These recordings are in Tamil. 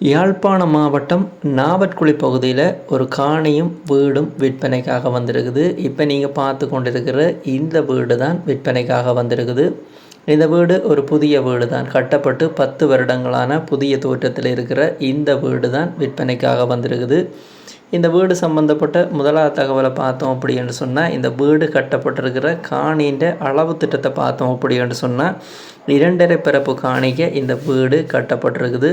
யாழ்ப்பாணம் மாவட்டம் நாவற்குழி பகுதியில் ஒரு காணியும் வீடும் விற்பனைக்காக வந்திருக்குது. இப்போ நீங்கள் பார்த்து கொண்டிருக்கிற இந்த வீடு தான் விற்பனைக்காக வந்திருக்குது. இந்த வீடு ஒரு புதிய வீடு தான் கட்டப்பட்டு பத்து வருடங்களான புதிய தோற்றத்தில் இருக்கிற இந்த வீடு தான் விற்பனைக்காக வந்திருக்குது. இந்த வீடு சம்மந்தப்பட்ட முதலாவது தகவலை பார்த்தோம் அப்படின்னு சொன்னால் இந்த வீடு கட்டப்பட்டிருக்கிற காணின்ற அளவு திட்டத்தை பார்த்தோம் அப்படின்னு சொன்னால் இரண்டரை பிறப்பு காணிக்க இந்த வீடு கட்டப்பட்டிருக்குது.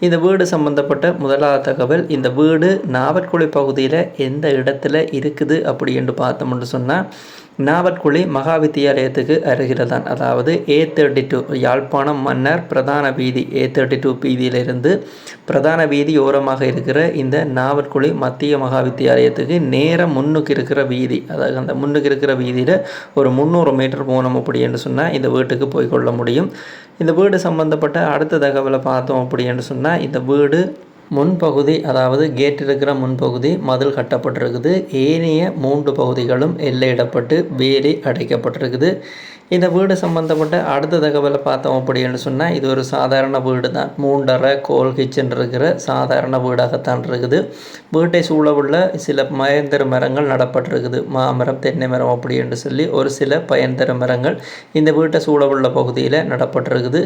இந்த வீடு சம்மந்தப்பட்ட முதலாவது தகவல் இந்த வீடு நாவற்குழி பகுதியில் எந்த இடத்துல இருக்குது அப்படி என்று பார்த்தோம்னு சொன்னால் நாவற்குழி மகா வித்தியாலயத்துக்கு அருகில் தான் அதாவது ஏ தேர்ட்டி டூ யாழ்ப்பாணம் மன்னர் பிரதான வீதி ஏ தேர்ட்டி டூ வீதியிலிருந்து பிரதான வீதி ஓரமாக இருக்கிற இந்த நாவற்குழி மத்திய மகா வித்தியாலயத்துக்கு நேரம் முன்னுக்கு இருக்கிற வீதி. அதாவது அந்த முன்னுக்கு இருக்கிற வீதியில் ஒரு முந்நூறு மீட்டர் போனோம் அப்படி என்று சொன்னால் இந்த வீட்டுக்கு போய்கொள்ள முடியும். இந்த வீடு சம்மந்தப்பட்ட அடுத்த தகவலை பார்த்தோம் அப்படி என்று சொன்னால் இந்த வீடு முன்பகுதி அதாவது கேட் இருக்கிற முன்பகுதி மதில் கட்டப்பட்டிருக்குது. ஏனைய மூன்று பகுதிகளும் எல்லையிடப்பட்டு வேலி அடைக்கப்பட்டிருக்குது. இந்த வீடு சம்மந்தப்பட்ட அடுத்த தகவலை பார்த்தோம் அப்படின்னு சொன்னால் இது ஒரு சாதாரண வீடு தான் மூன்றரை கோல் கிச்சன் இருக்கிற சாதாரண வீடாகத்தான் இருக்குது. வீட்டை சூழ உள்ள சில பயன்தரு மரங்கள் நடப்பட்டிருக்குது. மாமரம் தென்னை மரம் அப்படி என்று சொல்லி ஒரு சில பயன்தரு மரங்கள் இந்த வீட்டை சூழ உள்ள பகுதியில் நடப்பட்டிருக்குது.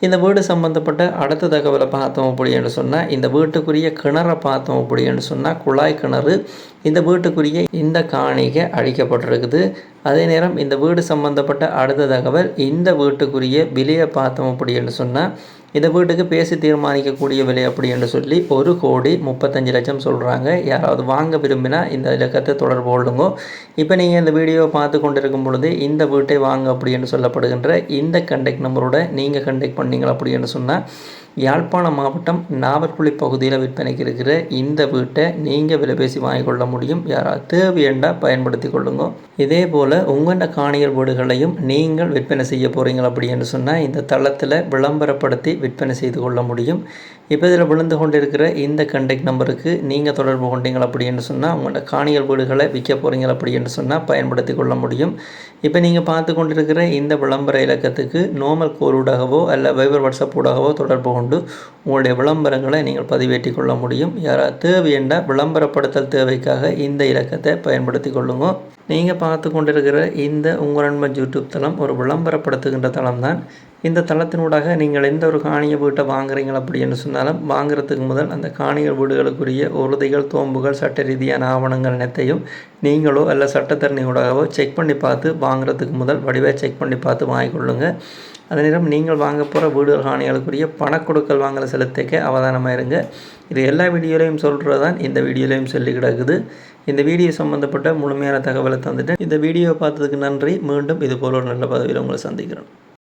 இந்த வீடு சம்மந்தப்பட்ட அடுத்த தகவலை பார்த்தோம் அப்படின்னு சொன்னால் இந்த வீட்டுக்குரிய கிணறை பார்த்தோம் அப்படின்னு சொன்னால் குழாய் கிணறு இந்த வீட்டுக்குரிய இந்த காணிகை அழிக்கப்பட்டிருக்குது. அதே நேரம் இந்த வீடு சம்மந்தப்பட்ட அடுத்த தகவல் இந்த வீட்டுக்குரிய விலையை பார்த்தோம் அப்படின்னு சொன்னால் இதை வீட்டுக்கு பேசி தீர்மானிக்கக்கூடிய விலை அப்படி என்று சொல்லி ஒரு கோடி முப்பத்தஞ்சு லட்சம் சொல்கிறாங்க யாராவது வாங்க விரும்பினா இந்த இலக்கத்தை தொடர்பு கொள்ளுங்க. இப்போ நீங்கள் இந்த வீடியோவை பார்த்து கொண்டிருக்கும் பொழுது இந்த வீட்டை வாங்க அப்படி என்று சொல்லப்படுகின்ற இந்த கண்டெக்ட் நம்பரோட நீங்கள் கண்டெக்ட் பண்ணீங்க அப்படி என்று சொன்னால் யாழ்ப்பாணம் மாவட்டம் நாவற்குழி பகுதியில் விற்பனைக்கு இருக்கிற இந்த வீட்டை நீங்கள் விலை பேசி வாங்கிக்கொள்ள முடியும். யாராவது தேவையண்டா பயன்படுத்தி கொள்ளுங்க. இதே போல் உங்களோட காணிகள் வீடுகளையும் நீங்கள் விற்பனை செய்ய போகிறீங்க அப்படின்னு சொன்னால் இந்த தளத்தில் விளம்பரப்படுத்தி விற்பனை செய்து கொள்ள முடியும். இப்போ இதில் விழுந்து கொண்டிருக்கிற இந்த கண்டெக்ட் நம்பருக்கு நீங்கள் தொடர்பு கொண்டீங்க அப்படின்னு சொன்னால் உங்களோட காணிகள் வீடுகளை விற்க போகிறீங்க அப்படின்னு சொன்னால் பயன்படுத்தி கொள்ள முடியும். இப்போ நீங்கள் பார்த்து கொண்டிருக்கிற இந்த விளம்பர இலக்கத்துக்கு நோமல் கோலூடாகவோ அல்ல வைபர் வாட்ஸ்அப் ஊடாகவோ தொடர்பு கொண்டு உங்களுடைய விளம்பரங்களை நீங்கள் பதிவேற்றி கொள்ள முடியும். யாராவது என்ற விளம்பரப்படுத்தல் தேவைக்காக இந்த இலக்கத்தை பயன்படுத்தி கொள்ளுங்க. நீங்கள் பார்த்து கொண்டிருக்கிற இந்த உங்கள் நண்பன் யூடியூப் தளம் ஒரு விளம்பரப்படுத்துகின்ற தளம் தான். இந்த தளத்தினூடாக நீங்கள் எந்த ஒரு காணிய வீட்டை வாங்குறீங்க அப்படின்னு சொன்னாலும் வாங்குறதுக்கு முதல் அந்த காணிகள் வீடுகளுக்குரிய உறுதிகள் தோம்புகள் சட்ட ரீதியான ஆவணங்கள் அனைத்தையும் நீங்களோ அல்ல சட்டத்தரணியூடாகவோ செக் பண்ணி பார்த்து வாங்குறதுக்கு முதல் வடிவாக செக் பண்ணி பார்த்து வாங்கிக்கொள்ளுங்கள் அதே நேரம் நீங்கள் வாங்க போகிற வீடுகள் காணிகளுக்குரிய பணக்கொடுக்கல் வாங்கலை செலுத்திக்க அவதானமாக இருங்க. இது எல்லா வீடியோலையும் சொல்கிறது தான் இந்த வீடியோலையும் சொல்லி கிடக்குது. இந்த வீடியோ சம்மந்தப்பட்ட முழுமையான தகவலை தந்துட்டு இந்த வீடியோவை பார்த்ததுக்கு நன்றி. மீண்டும் இது போல ஒரு நல்ல பதவியில் உங்களை சந்திக்கிறேன்.